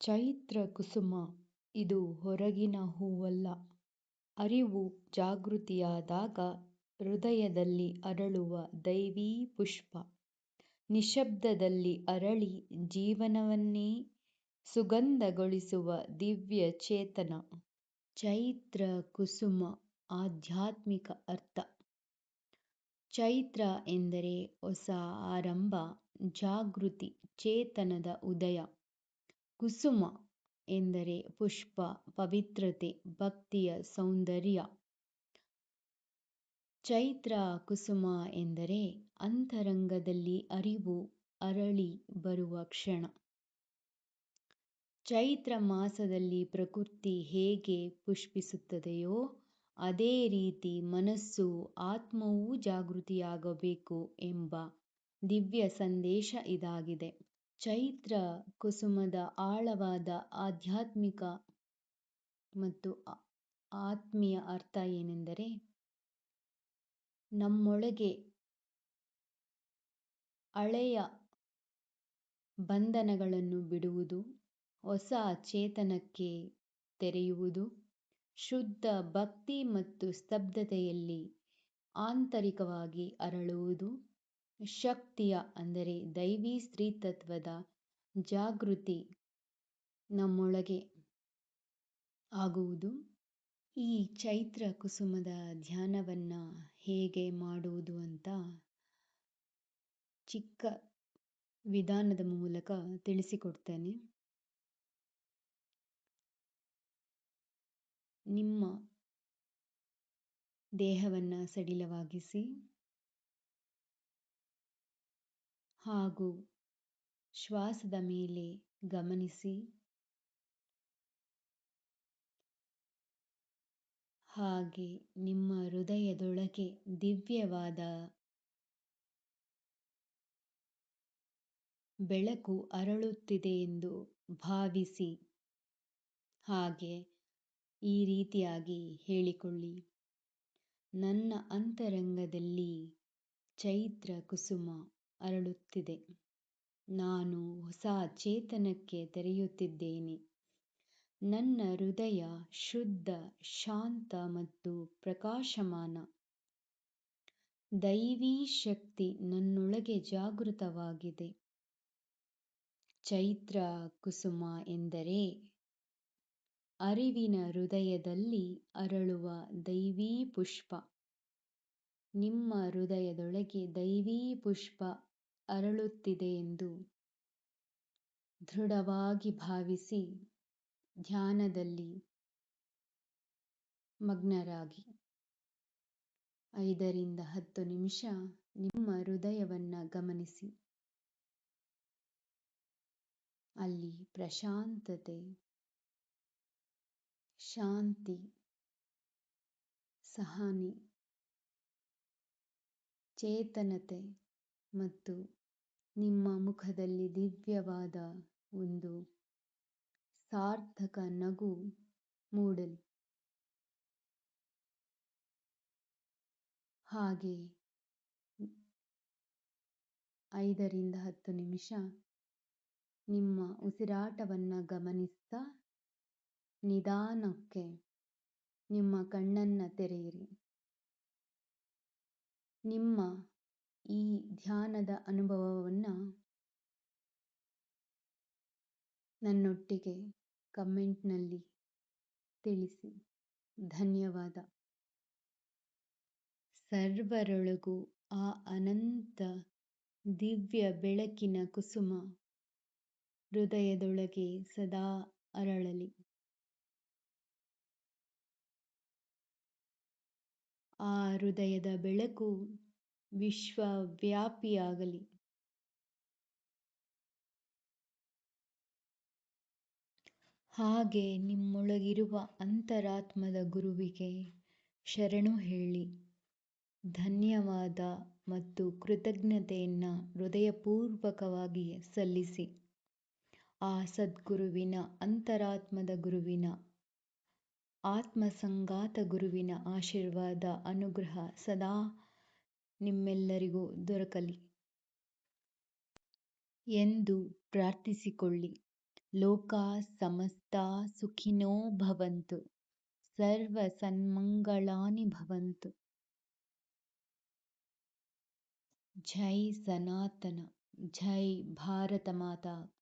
ಚೈತ್ರ ಕುಸುಮ ಇದು ಹೊರಗಿನ ಹೂವಲ್ಲ. ಅರಿವು ಜಾಗೃತಿಯಾದಾಗ ಹೃದಯದಲ್ಲಿ ಅರಳುವ ದೈವೀ ಪುಷ್ಪ. ನಿಶಬ್ದದಲ್ಲಿ ಅರಳಿ ಜೀವನವನ್ನೇ ಸುಗಂಧಗೊಳಿಸುವ ದಿವ್ಯ ಚೇತನ. ಚೈತ್ರ ಕುಸುಮ ಆಧ್ಯಾತ್ಮಿಕ ಅರ್ಥ. ಚೈತ್ರ ಎಂದರೆ ಹೊಸ ಆರಂಭ, ಜಾಗೃತಿ, ಚೇತನದ ಉದಯ. ಕುಸುಮ ಎಂದರೆ ಪುಷ್ಪ, ಪವಿತ್ರತೆ, ಭಕ್ತಿಯ ಸೌಂದರ್ಯ. ಚೈತ್ರ ಕುಸುಮ ಎಂದರೆ ಅಂತರಂಗದಲ್ಲಿ ಅರಿವು ಅರಳಿ ಬರುವ ಕ್ಷಣ. ಚೈತ್ರ ಮಾಸದಲ್ಲಿ ಪ್ರಕೃತಿ ಹೇಗೆ ಪುಷ್ಪಿಸುತ್ತದೆಯೋ ಅದೇ ರೀತಿ ಮನಸ್ಸು ಆತ್ಮವೂ ಜಾಗೃತಿಯಾಗಬೇಕು ಎಂಬ ದಿವ್ಯ ಸಂದೇಶ ಇದಾಗಿದೆ. ಚೈತ್ರ ಕುಸುಮದ ಆಳವಾದ ಆಧ್ಯಾತ್ಮಿಕ ಮತ್ತು ಆತ್ಮೀಯ ಅರ್ಥ ಏನೆಂದರೆ ನಮ್ಮೊಳಗೆ ಹಳೆಯ ಬಂಧನಗಳನ್ನು ಬಿಡುವುದು, ಹೊಸ ಚೇತನಕ್ಕೆ ತೆರೆಯುವುದು, ಶುದ್ಧ ಭಕ್ತಿ ಮತ್ತು ಸ್ತಬ್ಧತೆಯಲ್ಲಿ ಆಂತರಿಕವಾಗಿ ಅರಳುವುದು, ಶಕ್ತಿಯ, ಅಂದರೆ ದೈವಿ ಸ್ತ್ರೀತತ್ವದ ಜಾಗೃತಿ ನಮ್ಮೊಳಗೆ ಆಗುವುದು. ಈ ಚೈತ್ರ ಕುಸುಮದ ಧ್ಯಾನವನ್ನು ಹೇಗೆ ಮಾಡುವುದು ಅಂತ ಚಿಕ್ಕ ವಿಧಾನದ ಮೂಲಕ ತಿಳಿಸಿಕೊಡ್ತೇನೆ. ನಿಮ್ಮ ದೇಹವನ್ನ ಸಡಿಲವಾಗಿಸಿ ಹಾಗೂ ಶ್ವಾಸದ ಮೇಲೆ ಗಮನಿಸಿ. ಹಾಗೆ ನಿಮ್ಮ ಹೃದಯದೊಳಗೆ ದಿವ್ಯವಾದ ಬೆಳಕು ಅರಳುತ್ತಿದೆ ಎಂದು ಭಾವಿಸಿ. ಹಾಗೆ ಈ ರೀತಿಯಾಗಿ ಹೇಳಿಕೊಳ್ಳಿ. ನನ್ನ ಅಂತರಂಗದಲ್ಲಿ ಚೈತ್ರ ಕುಸುಮ. ಅರಳುತ್ತಿದೆ. ನಾನು ಹೊಸ ಚೇತನಕ್ಕೆ ತೆರೆಯುತ್ತಿದ್ದೇನೆ. ನನ್ನ ಹೃದಯ ಶುದ್ಧ, ಶಾಂತ ಮತ್ತು ಪ್ರಕಾಶಮಾನ. ದೈವೀ ಶಕ್ತಿ ನನ್ನೊಳಗೆ ಜಾಗೃತವಾಗಿದೆ. ಚೈತ್ರ ಕುಸುಮ ಎಂದರೆ ಅರಿವಿನ ಹೃದಯದಲ್ಲಿ ಅರಳುವ ದೈವೀ ಪುಷ್ಪ. ನಿಮ್ಮ ಹೃದಯದೊಳಗೆ ದೈವೀ ಪುಷ್ಪ ಅರಳುತ್ತಿದೆ ಎಂದು ದೃಢವಾಗಿ ಭಾವಿಸಿ ಧ್ಯಾನದಲ್ಲಿ ಮಗ್ನರಾಗಿ. ಐದರಿಂದ ಹತ್ತು ನಿಮಿಷ ನಿಮ್ಮ ಹೃದಯವನ್ನು ಗಮನಿಸಿ. ಅಲ್ಲಿ ಪ್ರಶಾಂತತೆ, ಶಾಂತಿ, ಸಹನೆ, ಚೇತನತೆ ಮತ್ತು ನಿಮ್ಮ ಮುಖದಲ್ಲಿ ದಿವ್ಯವಾದ ಒಂದು ಸಾರ್ಥಕ ನಗು ಮೂಡಲಿ. ಹಾಗೆ ಐದರಿಂದ ಹತ್ತು ನಿಮಿಷ ನಿಮ್ಮ ಉಸಿರಾಟವನ್ನ ಗಮನಿಸ್ತಾ ನಿಧಾನಕ್ಕೆ ನಿಮ್ಮ ಕಣ್ಣನ್ನ ತೆರೆಯಿರಿ. ನಿಮ್ಮ ಈ ಧ್ಯಾನದ ಅನುಭವವನ್ನು ನನ್ನೊಟ್ಟಿಗೆ ಕಮೆಂಟ್ನಲ್ಲಿ ತಿಳಿಸಿ. ಧನ್ಯವಾದ. ಸರ್ವರೊಳಗೂ ಆ ಅನಂತ ದಿವ್ಯ ಬೆಳಕಿನ ಕುಸುಮ ಹೃದಯದೊಳಗೆ ಸದಾ ಅರಳಲಿ. ಆ ಹೃದಯದ ಬೆಳಕು ವಿಶ್ವವ್ಯಾಪಿಯಾಗಲಿ. ಹಾಗೆ ನಿಮ್ಮೊಳಗಿರುವ ಅಂತರಾತ್ಮದ ಗುರುವಿಗೆ ಶರಣು ಹೇಳಿ. ಧನ್ಯವಾದ ಮತ್ತು ಕೃತಜ್ಞತೆಯನ್ನು ಹೃದಯಪೂರ್ವಕವಾಗಿ ಸಲ್ಲಿಸಿ. ಆ ಸದ್ಗುರುವಿನ ಅಂತರಾತ್ಮದ ಗುರುವಿನ, ಆತ್ಮಸಂಗಾತ ಗುರುವಿನ ಆಶೀರ್ವಾದ, ಅನುಗ್ರಹ ಸದಾ ನಿಮ್ಮೆಲ್ಲರಿಗೂ ದೊರಕಲಿ. ಎಂದು ಪ್ರಾರ್ಥಿಸಿಕೊಳ್ಳಿ. ಲೋಕಾ ಸಮಸ್ತಾ ಸುಖಿನೋ ಭವಂತು. ಸರ್ವ ಸನ್ಮಂಗಳಾನಿ ಭವಂತು. ಜೈ ಸನಾತನ. ಜೈ ಭಾರತ ಮಾತಾ